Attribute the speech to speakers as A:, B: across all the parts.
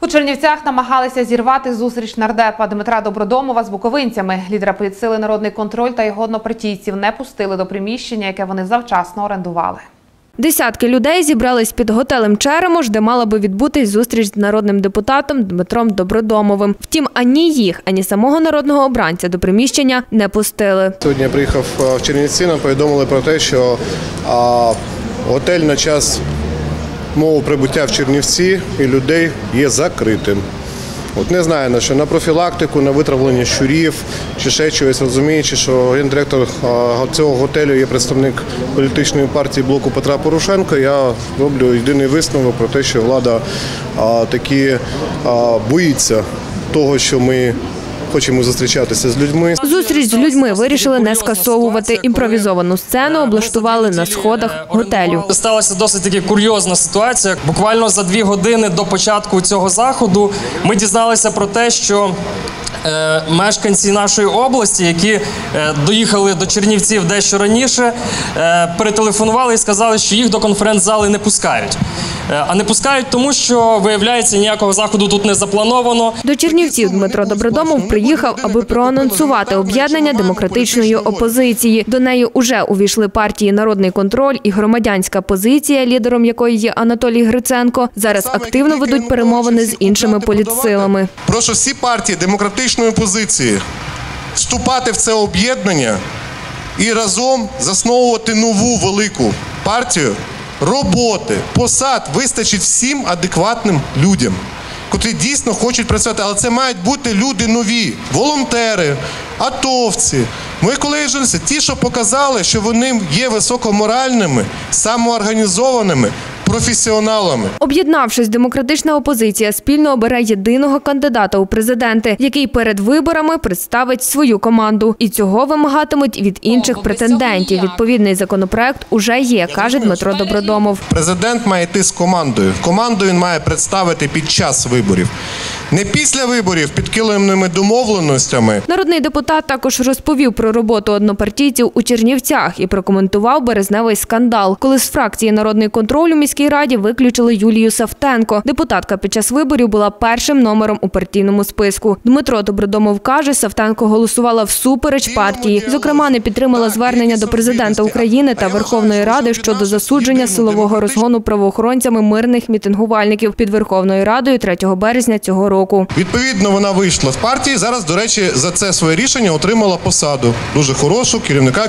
A: У Чернівцях намагалися зірвати зустріч нардепа Дмитра Добродомова з буковинцями. Лідера політсили народний контроль та його однопартійців не пустили до приміщення, яке вони завчасно орендували.
B: Десятки людей зібрались під готелем Черемош, де мала би відбутись зустріч з народним депутатом Дмитром Добродомовим. Втім, ані їх, ані самого народного обранця до приміщення не пустили.
C: Сьогодні я приїхав е, в Чернівці, нам повідомили про те, що готель на час мого прибуття в Чернівці і людей є закритим. От не знаю на що на профілактику, на витравлення щурів чи ще чогось, розуміючи, що гендиректор цього готелю є представник політичної партії блоку Петра Порошенка. Я роблю єдиний висновок про те, що влада а, таки а, боїться того, що ми хочемо зустрічатися з людьми.
B: Зустріч з людьми вирішили не скасовувати. Імпровізовану сцену облаштували на сходах готелю.
D: Сталася досить таки курйозна ситуація. Буквально за дві години до початку цього заходу ми дізналися про те, що е, мешканці нашої області, які е, доїхали до Чернівців дещо раніше, е, перетелефонували і сказали, що їх до конференц-зали не пускають. А не пускають тому, що виявляється ніякого заходу тут не заплановано.
B: До Чернівців Дмитро Добродомов приїхав, аби проанонсувати об'єднання демократичної опозиції. До неї уже увійшли партії Народний контроль і громадянська позиція, лідером якої є Анатолій Гриценко. Зараз активно ведуть перемовини з іншими політсилами.
C: Прошу всі партії демократичної опозиції вступати в це об'єднання і разом засновувати нову велику партію роботи, посад вистачить всім адекватним людям, котрі дійсно хочуть працювати. Але це мають бути люди нові, волонтери, атовці. Мої колеги журналісти, ті, що показали, що вони є високоморальними, самоорганізованими, професіоналами.
B: Об'єднавшись, демократична опозиція спільно обере єдиного кандидата у президенти, який перед виборами представить свою команду. І цього вимагатимуть від інших претендентів. Відповідний законопроект уже є, каже Дмитро Добродомов.
C: Президент має йти з командою. Команду він має представити під час виборів. Не після виборів під килимними домовленостями.
B: Народний депутат також розповів про роботу однопартійців у Чернівцях і прокоментував березневий скандал, коли з фракції Народний контроль у міській раді виключили Юлію Савтенко. Депутатка під час виборів була першим номером у партійному списку. Дмитро Добродомов каже, Савтенко голосувала всупереч партії. Зокрема, не підтримала звернення до президента України та Верховної Ради щодо засудження силового розгону правоохоронцями мирних мітингувальників під Верховною Радою 3 березня цього року.
C: Відповідно, вона вийшла з партії. Зараз, до речі, за це своє рішення отримала посаду дуже хорошу керівника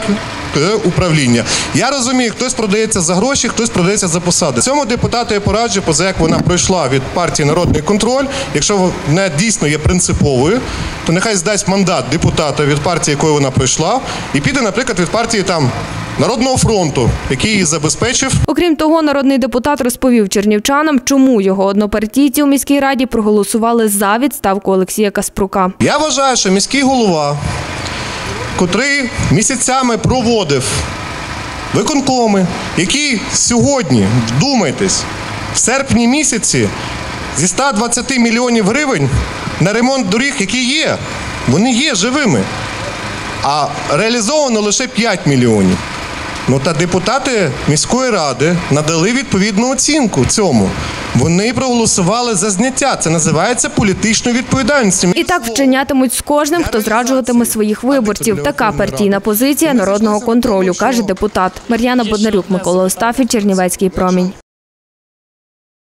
C: управління. Я розумію, хтось продається за гроші, хтось продається за посади. Цьому депутату я пораджу, поза як вона пройшла від партії Народний контроль. Якщо вона дійсно є принциповою, то нехай здасть мандат депутата від партії, якої вона пройшла, і піде, наприклад, від партії там Народного фронту, який її забезпечив.
B: Окрім того, народний депутат розповів чернівчанам, чому його однопартійці у міській раді проголосували за відставку Олексія Каспрука.
C: Я вважаю, що міський голова, котрий місяцями проводив виконкоми, які сьогодні, вдумайтесь, в серпні місяці зі 120 мільйонів гривень на ремонт доріг, які є, вони є живими, а реалізовано лише 5 мільйонів. Ну та депутати міської ради надали відповідну оцінку цьому. Вони проголосували за зняття. Це називається політичною відповідальністю.
B: І так вчинятимуть з кожним, хто зраджуватиме своїх виборців. Така партійна позиція народного контролю, каже депутат. Мар'яна Боднарюк, Микола Остафій, Чернівецький промінь.